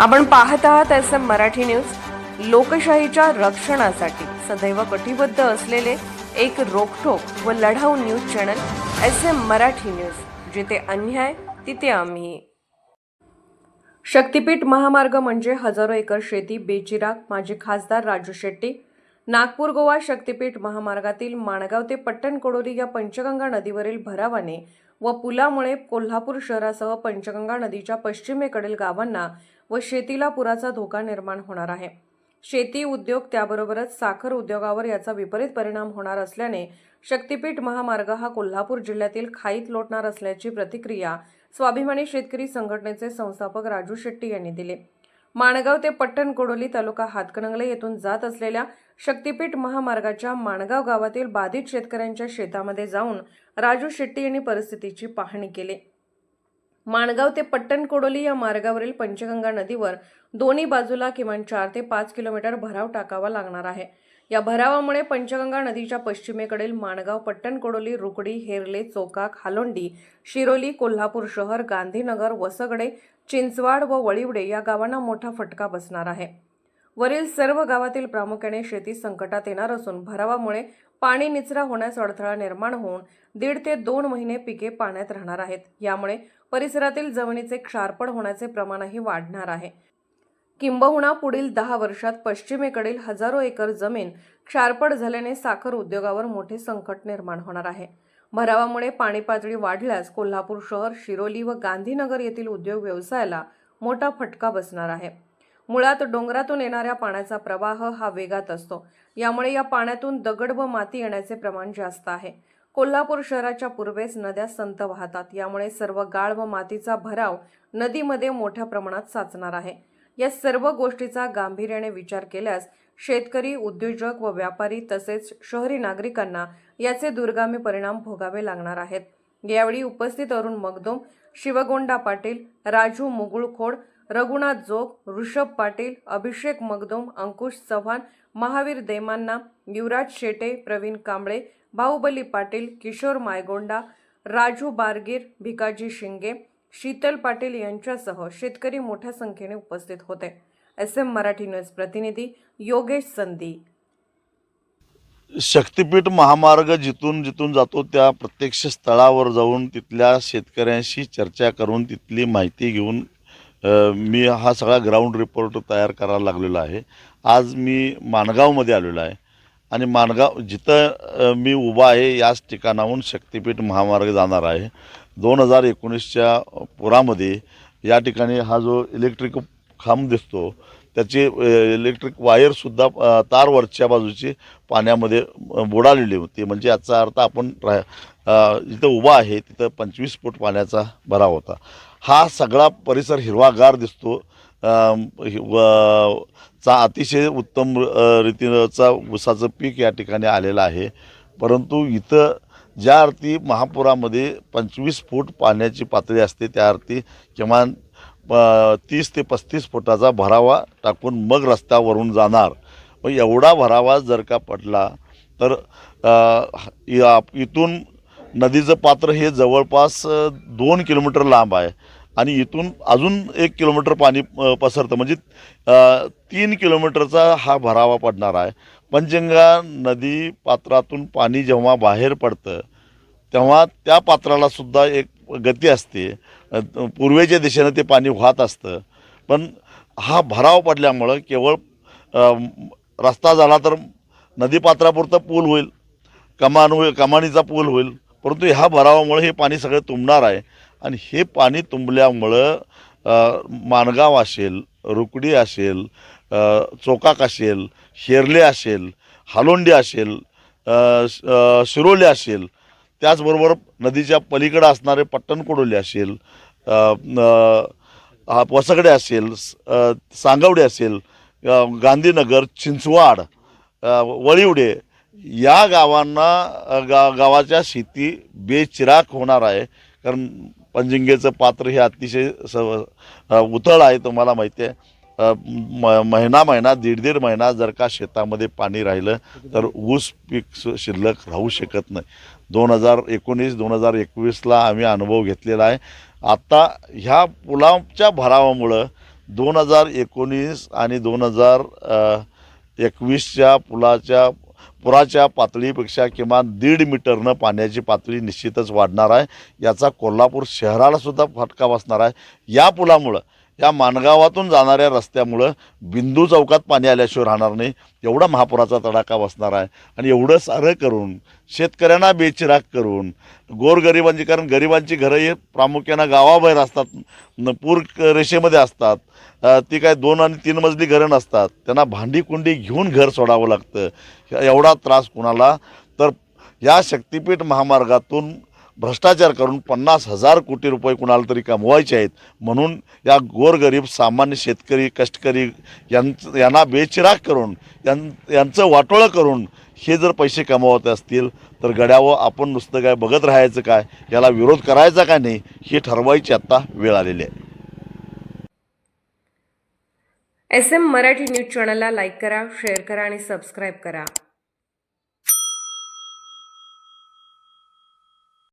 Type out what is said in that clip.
आपण पाहत आहात एस एम मराठी न्यूज. लोकशाहीच्या रक्षणासाठी सदैव कटिबद्ध असलेले एक रोखोक व लढाऊ news channel S M Marathi news. जिथे अन्याय तिथे आम्ही. शक्तिपीठ महामार्ग म्हणजे हजारो एकर शेती बेचिराग माजी खासदार राजू शेट्टी नागपूर गोवा शक्तिपीठ महामार्गातील माणगाव ते पट्टणकोडोली या पंचगंगा नदीवरील भरावाने व पुलामुळे कोल्हापूर शहरासह पंचगंगा नदीच्या पश्चिमेकडील गावांना व शेतीला पुराचा धोका निर्माण होणार आहे. शेती उद्योग त्याबरोबरच साखर उद्योगावर याचा विपरीत परिणाम होणार असल्याने शक्तिपीठ महामार्ग हा कोल्हापूर जिल्ह्यातील खाईत लोटणार असल्याची प्रतिक्रिया स्वाभिमानी शेतकरी संघटनेचे संस्थापक राजू शेट्टी यांनी दिली. माणगाव ते पट्टणकोडोली तालुका हातकणंगले येथून जात असलेल्या शक्तिपीठ महामार्गाच्या माणगाव गावातील बाधित शेतकऱ्यांच्या शेतामध्ये जाऊन राजू शेट्टी यांनी परिस्थितीची पाहणी केली. माणगाव ते पट्टणकोडोली या मार्गावरील पंचगंगा नदीवर दोन्ही बाजूला किमान चार ते पाच किलोमीटर भराव टाकावा लागणार आहे. या भरावामुळे पंचगंगा नदीच्या पश्चिमेकडील माणगाव पट्टणकोडोली रुकडी हेरले चोका खालोंडी शिरोली कोल्हापूर शहर गांधीनगर वसगडे चिंचवाड व वळिवडे या गावांना मोठा फटका बसणार आहे. वरील सर्व गावातील प्रामुख्याने शेती संकटात येणार असून भरावामुळे पाणी निचरा होण्यास अडथळा निर्माण होऊन दीड ते दोन महिने पिके पाण्यात राहणार आहेत. यामुळे परिसरातील जमिनीचे क्षारपण होण्याचे प्रमाणही वाढणार आहे. किंबहुना पुढील दहा वर्षात पश्चिमेकडील हजारो एकर जमीन क्षारपड झाल्याने साखर उद्योगावर मोठे संकट निर्माण होणार आहे. भरावामुळे पाणी पातळी वाढल्यास कोल्हापूर शहर शिरोली व गांधीनगर येथील उद्योग व्यवसायाला मोठा फटका बसणार आहे. मुळात डोंगरातून येणाऱ्या पाण्याचा प्रवाह हा वेगात असतो. यामुळे या पाण्यातून दगड व माती येण्याचे प्रमाण जास्त आहे. कोल्हापूर शहराच्या पूर्वेस नद्या संत वाहतात. यामुळे सर्व गाळ व मातीचा भराव नदीमध्ये मोठ्या प्रमाणात साचणार आहे. या सर्व गोष्टीचा गांभीर्याने विचार केल्यास शेतकरी उद्योजक व व्यापारी तसेच शहरी नागरिकांना याचे दुर्गामी परिणाम भोगावे लागणार आहेत. यावेळी उपस्थित अरुण मगदोम शिवगोंडा पाटील राजू मुगुळखोड रघुनाथ जोग ऋषभ पाटील अभिषेक मगदोम अंकुश चव्हाण महावीर देमांना युवराज शेटे प्रवीण कांबळे बाहुबली पाटील किशोर मायगोंडा राजू बारगीर भिकाजी शिंगे शीतल पाटील यांच्यासह शेतकरी मोठ्या संख्येने उपस्थित होते. एस एम मराठी न्यूज प्रतिनिधी योगेश संधी. शक्तिपीठ महामार्ग जिथून जिथून जातो त्या प्रत्यक्ष स्थळावर जाऊन तिथल्या शेतकऱ्यांशी चर्चा करून तिथली माहिती घेऊन मी हा सगळा ग्राउंड रिपोर्ट तयार करायला लागलेलो आहे. आज मी माणगावमध्ये आलेलो आहे. आणि माणगाव जिथं मी उभा आहे याच ठिकाणाहून शक्तिपीठ महामार्ग जाणार आहे. दोन हजार एकोणीसच्या पुरामध्ये या ठिकाणी हा जो इलेक्ट्रिक खांब दिसतो त्याची इलेक्ट्रिक वायरसुद्धा तारवरच्या तार वरच्या बाजूची पाण्यामध्ये बुडालेली होती. म्हणजे याचा अर्थ आपण रा जिथं उभा आहे तिथं पंचवीस फूट पाण्याचा भराव होता. हा सगळा परिसर हिरवागार दिसतो. चा अतिशय उत्तम रीतीचा ऊसाचं पीक या ठिकाणी आलेलं आहे. परंतु इथं ज्या अर्थी महापुरामध्ये पंचवीस फूट पाण्याची पातळी असते त्या अर्थी किमान तीस ते पस्तीस फुटाचा भरावा टाकून मग रस्त्यावरून जाणार. मग एवढा भरावा जर का पडला तर या- इथून नदीचं पात्र हे जवळपास दोन किलोमीटर लांब आहे. आणि इथून अजून एक किलोमीटर पाणी पसरतं. म्हणजे तीन किलोमीटरचा हा भरावा पडणार आहे. पंचगंगा नदी पात्रातून पाणी जेव्हा बाहेर पडतं तेव्हा त्या पात्राला सुद्धा एक गती असते. पूर्वेच्या दिशेनं ते पाणी वाहत असतं. पण हा भराव पडल्यामुळं केवळ रस्ता झाला तर नदीपात्रापुरता पूल होईल कमान होईल कमानीचा पूल होईल. परंतु ह्या भरावामुळे हे पाणी सगळं तुंबणार आहे. आणि हे पाणी तुंबल्यामुळं माणगाव असेल रुकडी असेल चोकाक असेल शेरले असेल हालोंडी असेल श- शिरोली असेल त्याचबरोबर नदीच्या पलीकडं असणारे पट्टणकोडोले असेल वसगडे असेल स- सांगवडे असेल गांधीनगर चिंचवाड वळीवडे वळिवडे या गावांना गा गावाच्या शेती बेचिराक होणार आहे. कारण पंजिंगेचं पात्र हे अतिशय स उथळ आहे तुम्हाला माहिती आहे. म महिना महिना दीड दीड महिना जर का शेतामध्ये पाणी राहिलं तर ऊस पीक सु- शिल्लक राहू शकत नाही. दोन हजार एकोणीस दोन हजार एकवीसला आम्ही अनुभव घेतलेला आहे. आत्ता ह्या पुलाच्या भरावामुळं दोन हजार एकोणीस आणि दोन हजार एकवीसच्या पुलाच्या पुराच्या पातळीपेक्षा किमान दीड मीटरनं पाण्याची पातळी निश्चितच वाढणार आहे. याचा कोल्हापूर शहरालासुद्धा फटका बसणार आहे. या पुलामुळं या माणगावातून जाणाऱ्या रस्त्यामुळं बिंदू चौकात पाणी आल्याशिवाय राहणार नाही. एवढा महापुराचा तडाखा बसणार आहे. आणि एवढं सारं करून शेतकऱ्यांना बेचिराग करून गोरगरिबांची कारण गरिबांची घरं हे प्रामुख्यानं गावाबाहेर असतात. न- पूर रेषेमध्ये असतात. ती काय दोन आणि तीन मजली घरं नसतात. त्यांना भांडी कुंडी घेऊन घर सोडावं लागतं. एवढा त्रास कुणाला? तर या शक्तिपीठ महामार्गातून भ्रष्टाचार करून पन्नास हजार कोटी रुपये कुणाला तरी कमवायचे आहेत म्हणून या गोरगरीब सामान्य शेतकरी कष्टकरी यांचं यांना बेचिराग करून यां यांचं वाटोळं करून हे जर पैसे कमावत असतील तर गड्यावर आपण नुसतं काय बघत राहायचं काय? याला विरोध करायचा का नाही? हे ठरवायची आत्ता वेळ आलेली आहे. एस एम मराठी न्यूज चॅनलला लाईक करा शेअर करा आणि सबस्क्राईब करा.